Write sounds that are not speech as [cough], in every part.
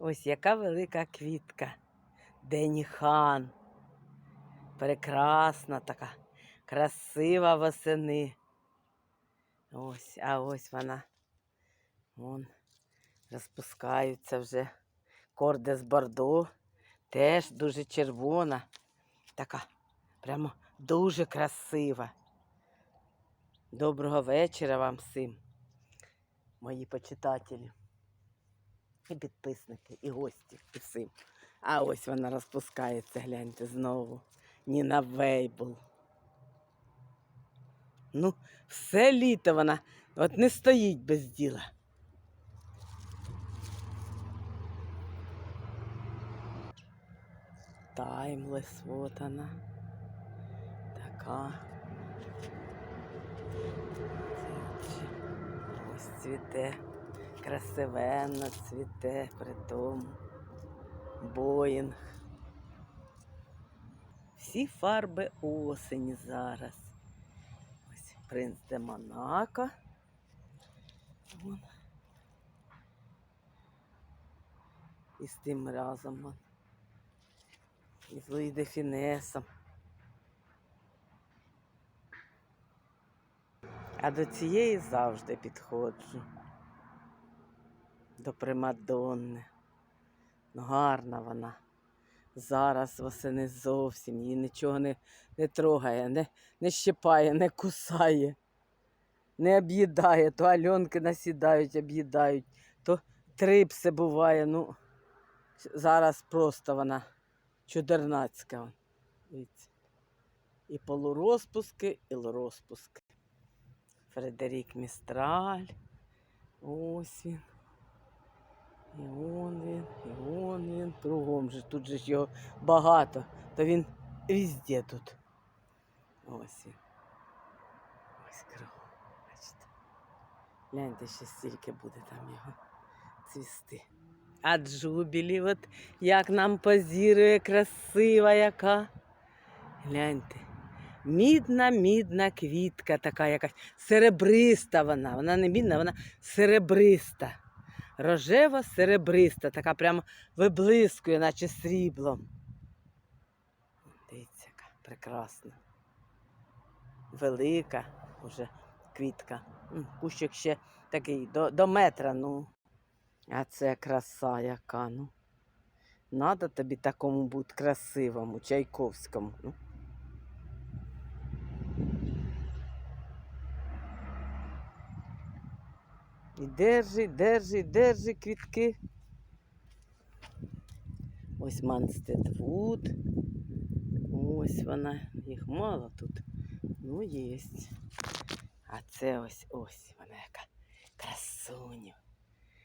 Ось яка велика квітка. Деніхан. Прекрасна така, красива восени. Ось, а ось вона. Вон розпускаються вже. Кордес Бордо. Теж дуже червона. Така прямо дуже красива. Доброго вечора вам всім, мої почитателі. І підписники, і гості, і. А ось вона розпускається, гляньте знову. Ніна Вейбл. Ну, все літо вона от не стоїть без діла. Таймлес, вот она. Така. Ось цвіте. Красивенно цвіте при тому. Боїнг. Всі фарби осені зараз. Ось принц де Монако. Вон. І з тим разом. вон. І з Луї Фінесом. А до цієї завжди підходжу. До Примадонни. Ну, гарна вона. Зараз восени зовсім її нічого не, не трогає, не, не щипає, не кусає, не об'їдає. То альонки насідають, об'їдають, то трипси буває. Ну, зараз просто вона чудернацька. І полурозпуски, і розпуски. Фредерік Містраль. Ось він. І он він, і он він. Кругом же. Тут же його багато. То він везде тут. Ось він. Ось кругом. Бачите. Гляньте, ще стільки буде там його цвісти. А джубілі, от як нам позірує, красива яка. Гляньте. Мідна, мідна квітка така якась. Серебриста вона. Вона не мідна, вона серебриста. Рожева серебриста, така прямо виблискує, наче сріблом. Дивіться, яка прекрасна. Велика уже квітка. Кущик ще такий до, до метра, ну. А це краса яка, ну. Надо тобі такому бути красивому, Чайковському. Ну. І держи, держи, держи квітки. Ось Манстед Вуд. Ось вона. Їх мало тут. Ну, є. А це ось ось вона яка красуня.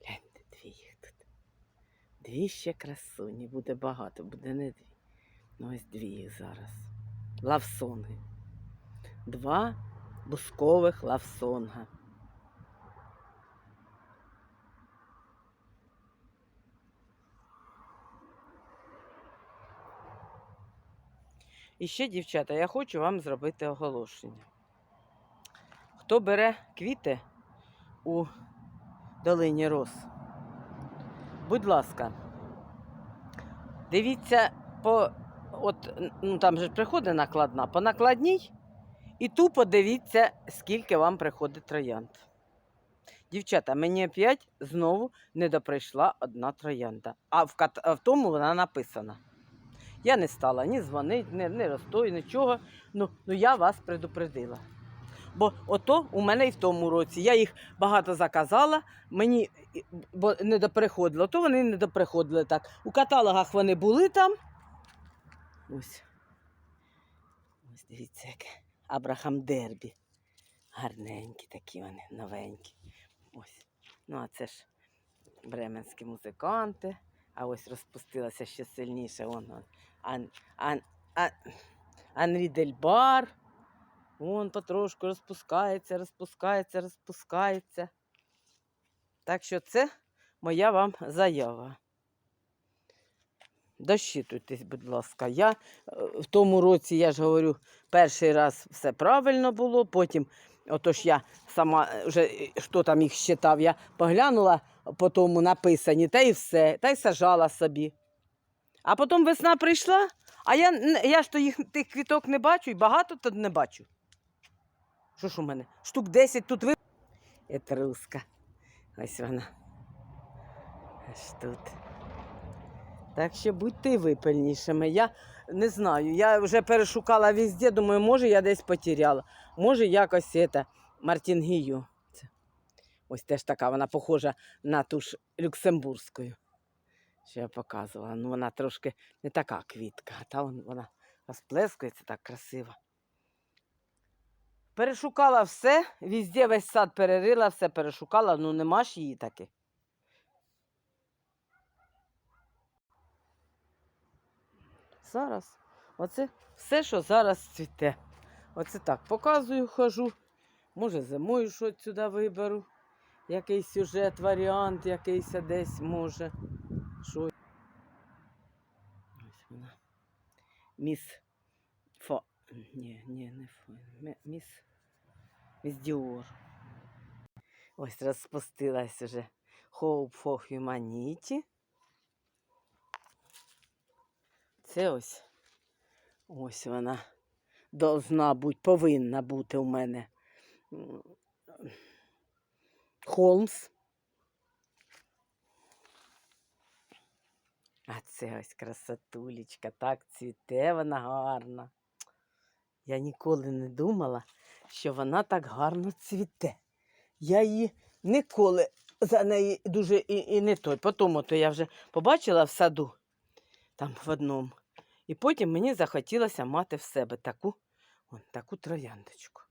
Гляньте, дві їх тут. Дві ще красуні. Буде багато, буде не дві. Ну ось дві їх зараз. Лавсонги. Два бускових лавсонга. І ще, дівчата, я хочу вам зробити оголошення. Хто бере квіти у долині роз, будь ласка, дивіться по от, ну там же приходить накладна, по накладній і тупо дивіться, скільки вам приходить троянд. Дівчата, мені опять знову не доприйшла одна троянда. А в, в тому вона написана. Я не стала ні дзвонити, ні, ні розстою, нічого. Ну, ну я вас предупредила. Бо ото у мене і в тому році. Я їх багато заказала, мені бо не доприходило, то вони не доприходили так. У каталогах вони були там. Ось. Ось дивіться, яке. Абрахам Дербі. Гарненькі такі вони, новенькі. Ось. Ну, а це ж бременські музиканти. А ось розпустилася ще сильніше. Вон, вон. Ан, ан, ан, Анрі Дельбар. Вон потрошку розпускається, розпускається, розпускається. Так що це моя вам заява. Дощитуйтесь, будь ласка. Я е, в тому році, я ж говорю, перший раз все правильно було, потім, отож я сама е, вже е, хто там їх считав, я поглянула, по тому написані, та й все, та й сажала собі. А потім весна прийшла, а я, я ж то їх тих квіток не бачу і багато тут не бачу. Що ж у мене? Штук 10 тут ви. Етруска. Ось вона. Аж тут. Так що будьте і ви пильнішими. Я не знаю. Я вже перешукала везде, думаю, може я десь потеряла. Може якось це, Мартінгію. Ось теж така, вона похожа на ту ж люксембурзьку. Що я показувала. Ну, вона трошки не така квітка, та вона розплескується так красиво. Перешукала все, везде весь сад перерила, все перешукала, ну нема ж її таки. Зараз. Оце все, що зараз цвіте. Оце так показую, хожу. Може, зимою щось сюди виберу. Якийсь сюжет, варіант, якийсь десь може. Що. Ось вона. Міс Фо. Ні, ні, не Фо. Міс. Міс Діор. Ось розпустилась уже Hope for Humanity. Це ось. Ось вона должна бути, повинна бути у мене. Холмс. А це ось красотулечка, так цвіте вона гарна. Я ніколи не думала, що вона так гарно цвіте. Я її ніколи за неї дуже і, і не той. Потім то я вже побачила в саду, там в одному. І потім мені захотілося мати в себе таку, он, таку трояндочку.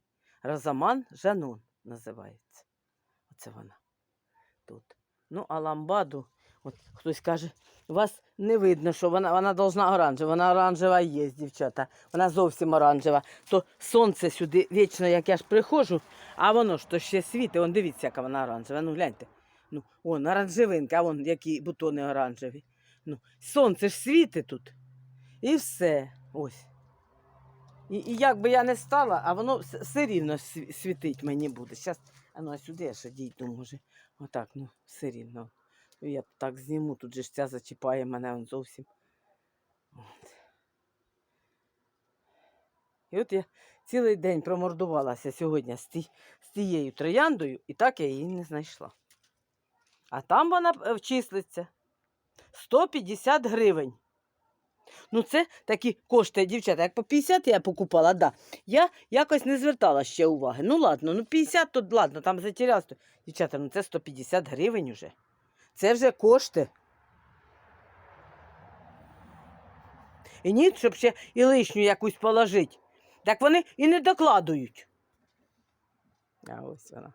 Розаман Жанун називається. Оце вона тут. Ну, а ламбаду, от хтось каже, вас не видно, що вона, вона должна оранжева. Вона оранжева є, дівчата. Вона зовсім оранжева. То сонце сюди вічно, як я ж приходжу, а воно ж то ще світить. Он дивіться, яка вона оранжева. Ну гляньте. Ну, он оранжевинка, а вон які бутони оранжеві. Ну, сонце ж світить тут. І все. Ось. І, і як би я не стала, а воно все рівно світить мені буде. Зараз, а ну а сюди я ще дійду, може. Отак, ну, все рівно. Ну, Я так зніму, тут же ж ця зачіпає мене он зовсім. От. І от я цілий день промордувалася сьогодні з, ті, з тією трояндою, і так я її не знайшла. А там вона е, числиться 150 гривень. Ну, це такі кошти, дівчата. Як по 50 я покупала, да. Я якось не звертала ще уваги. Ну ладно, ну 50, то ладно, там затерялся. Дівчата, ну це 150 гривень уже. Це вже кошти. І ні, щоб ще і лишню якусь положити. Так вони і не докладують. А ось вона.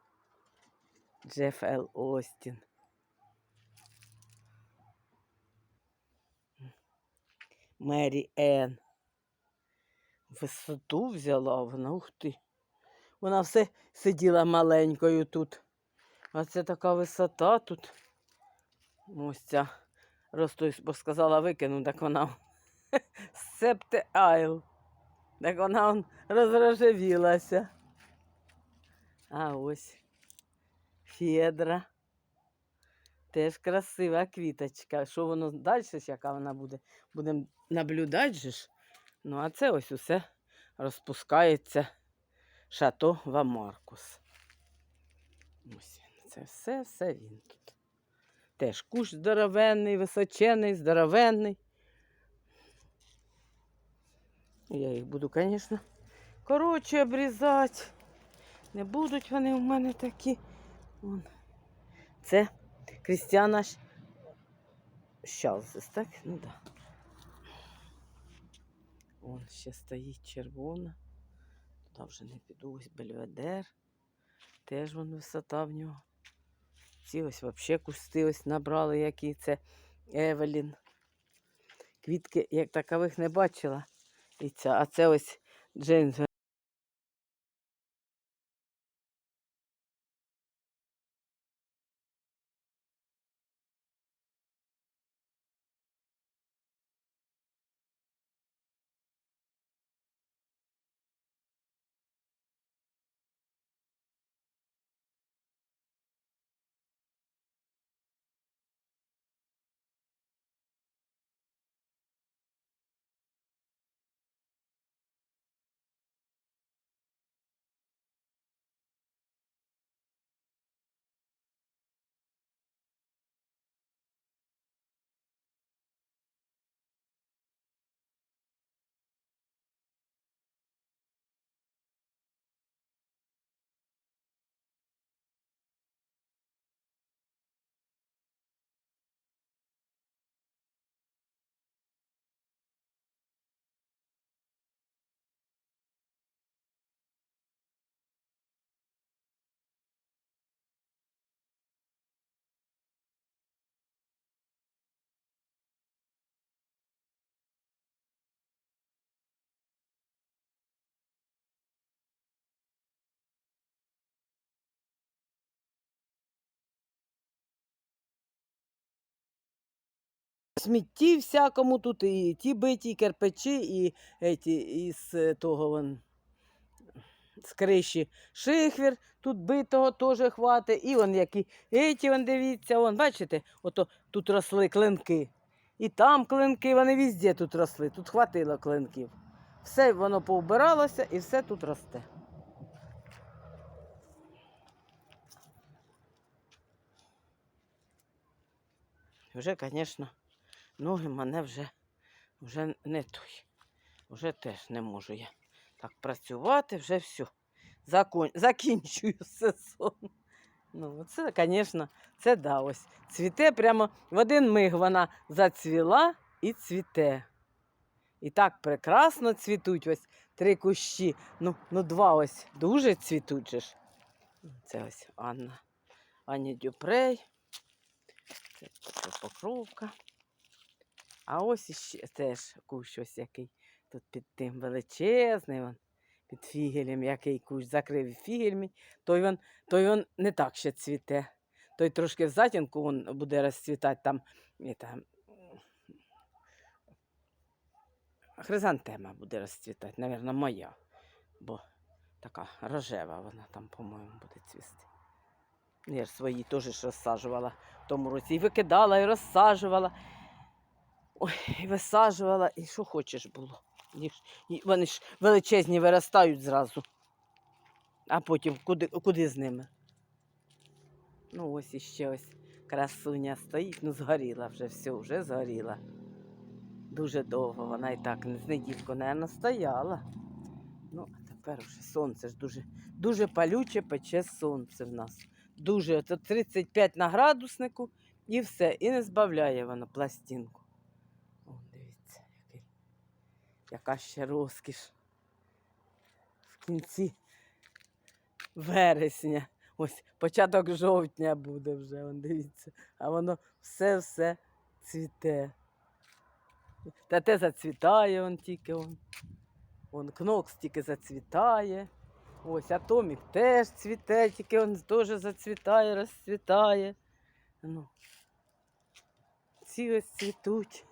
Джеф Л. Остін. Мері Енн. Висоту взяла вона, ух ти. Вона все сиділа маленькою тут. А це така висота тут. Ось ця. Росту, бо сказала викину, так вона [laughs] септе айл. Так вона он розрожевілася. А ось Федра. Теж красива квіточка. Що воно далі, яка вона буде? Будемо наблюдати же ж. Ну, а це ось усе розпускається шато Вамаркус. Ось він. Це все, все він тут. Теж кущ здоровенний, височений, здоровенний. Я їх буду, звісно, коротше обрізати. Не будуть вони у мене такі. Вон. Це Крістіана Щ- Щалзес, так? Ну. Да. Вон ще стоїть червона. Туди вже не піду, ось бельведер. Теж вон висота в нього. Ці ось взагалі кусти ось набрали, які це Евелін. Квітки, як такових не бачила. І ця, а це ось Джеймс смітті всякому тут, і ті биті, і кирпичі, і еті, із е, того вон, з криші шихвір, тут битого теж хватить, і вон які еті, вон дивіться, вон, бачите, ото тут росли клинки. І там клинки, вони везде тут росли, тут хватило клинків. Все воно повбиралося і все тут росте. Вже, звісно, ноги мене вже, вже не той. Вже теж не можу я так працювати, вже все. Закон... Закінчую [laughs] сезон. Ну, це, звісно, це да, ось. Цвіте прямо в один миг вона зацвіла і цвіте. І так прекрасно цвітуть ось три кущі. Ну, ну два ось дуже цвітуть же ж. Це ось Анна. Аня Дюпрей. Це покровка. А ось іще теж кущ ось який. Тут під тим величезний, вон, під фігелем, який кущ закрив фігель мій, той він, той він не так ще цвіте. Той трошки в затінку він буде розцвітати там. Там хризантема буде розцвітати, мабуть, моя. Бо така рожева вона там, по-моєму, буде цвісти. Я ж свої теж розсаджувала в тому році. І викидала, і розсаджувала. Ой, висаджувала, і що хочеш було. Вони ж величезні виростають зразу. А потім куди, куди з ними? Ну, ось іще ось красуня стоїть, ну згоріла вже, все, вже згоріла. Дуже довго вона і так з недільку, мабуть, стояла. Ну, а тепер вже сонце ж дуже, дуже палюче пече сонце в нас. Дуже, це 35 на градуснику і все. І не збавляє воно пластинку. О, дивіться, який, яка ще розкіш. В кінці вересня. Ось початок жовтня буде вже, он, дивіться. А воно все-все цвіте. Та те зацвітає он тільки. Он. Вон кнокс тільки зацвітає. Ось атомік теж цвіте, тільки він теж зацвітає, розцвітає. Ну. Ці ось цвітуть.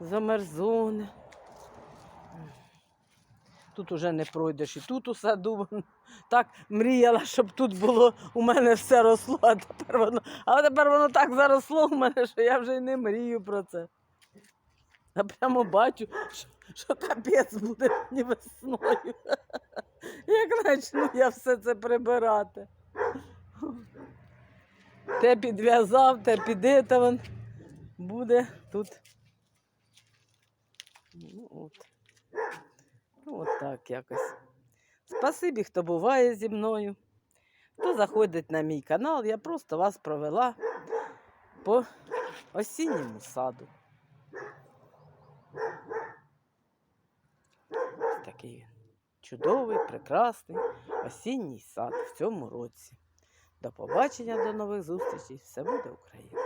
Замерзони. Тут уже не пройдеш і тут у саду. Так мріяла, щоб тут було, у мене все росло, а тепер воно, а тепер воно так заросло у мене, що я вже й не мрію про це. Я прямо бачу, що, що капець буде мені весною. Як почну я все це прибирати. Те підв'язав, те піде, та вон буде тут. Ну, от. Ну, от так якось. Спасибі, хто буває зі мною. Хто заходить на мій канал, я просто вас провела по осінньому саду. Ось такий він чудовий, прекрасний осінній сад в цьому році. До побачення, до нових зустрічей. Все буде Україна!